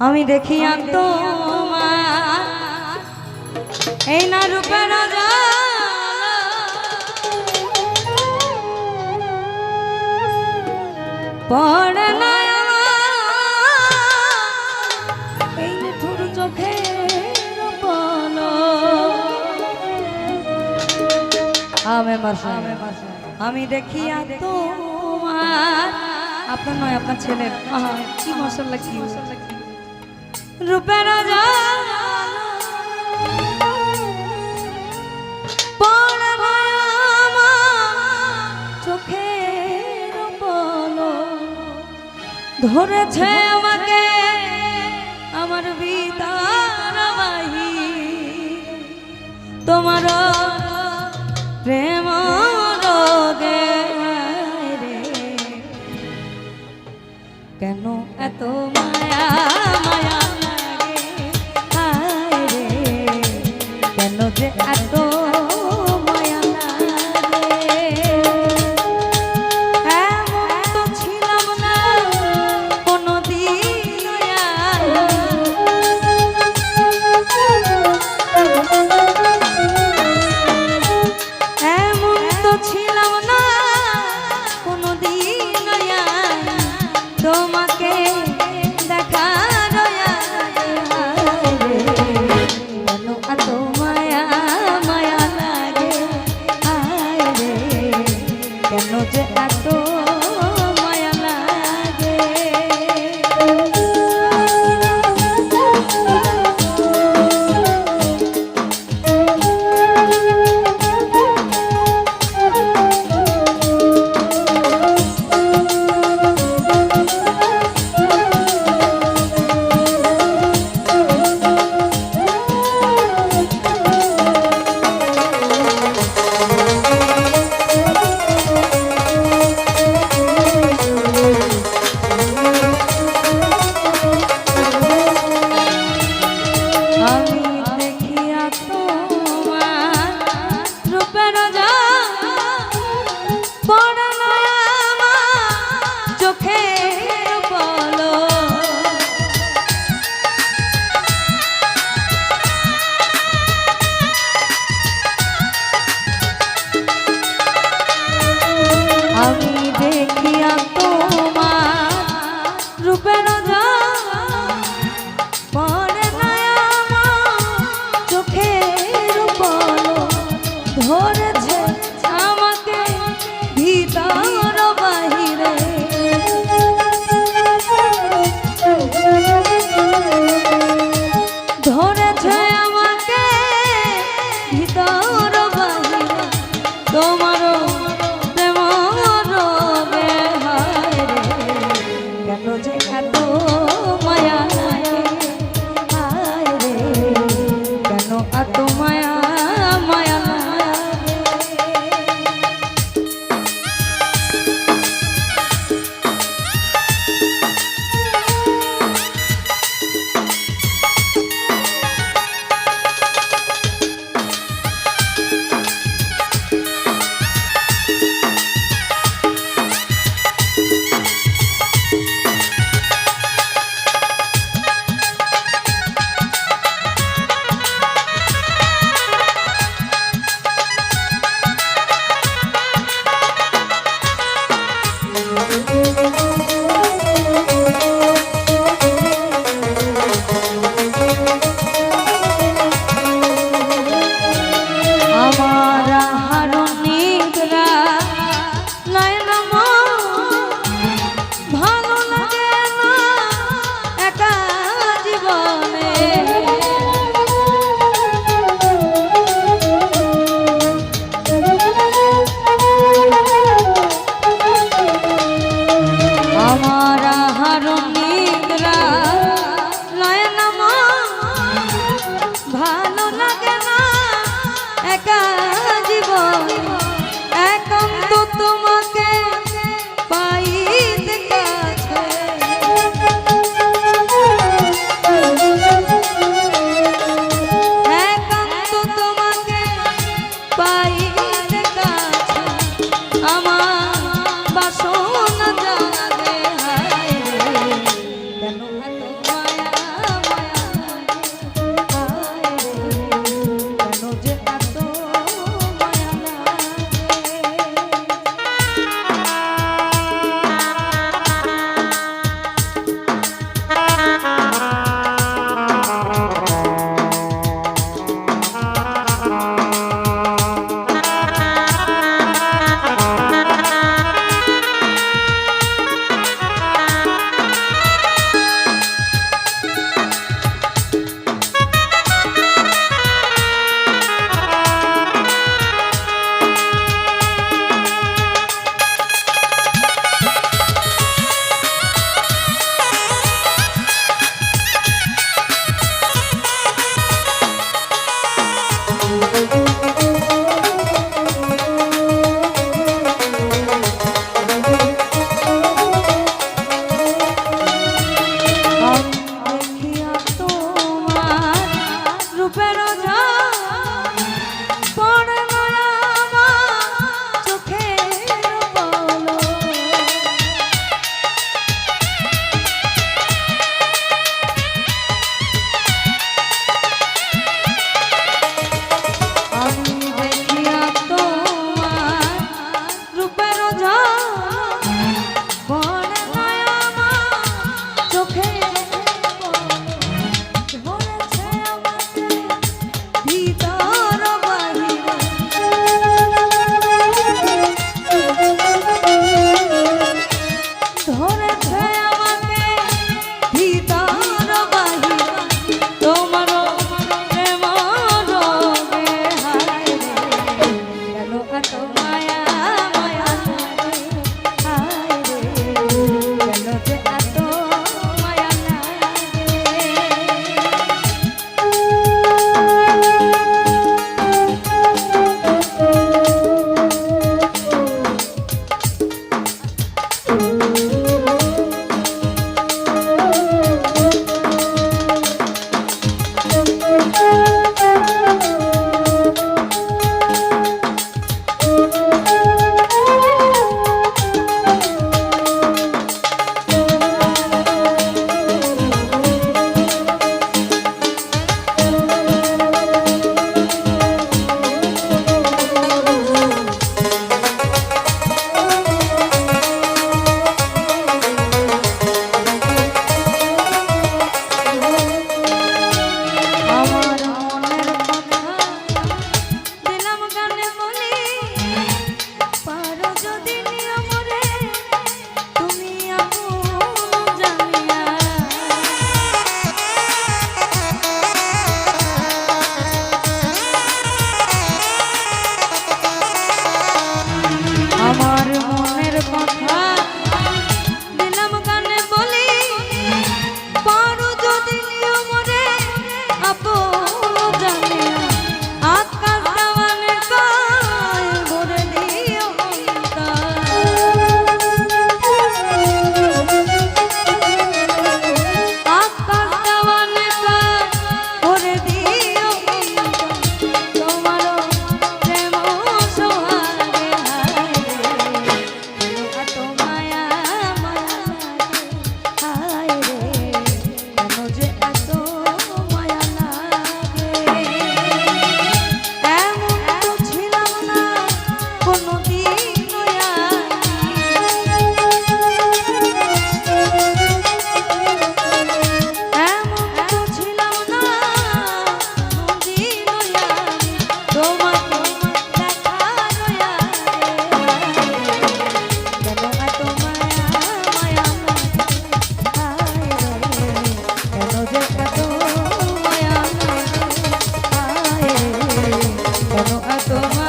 আমি দেখি তো এই না রূপের পড়ে না এই নিঠুর চোখের পলক। আমি বাসা আমি দেখি তোমার। আপনার নয় আপনার ছেলের। আহা, কি মশলা কি রূপের ধরেছে আমাকে আমার বিতার তোমার প্রেম রোগে রে। কেন তোমার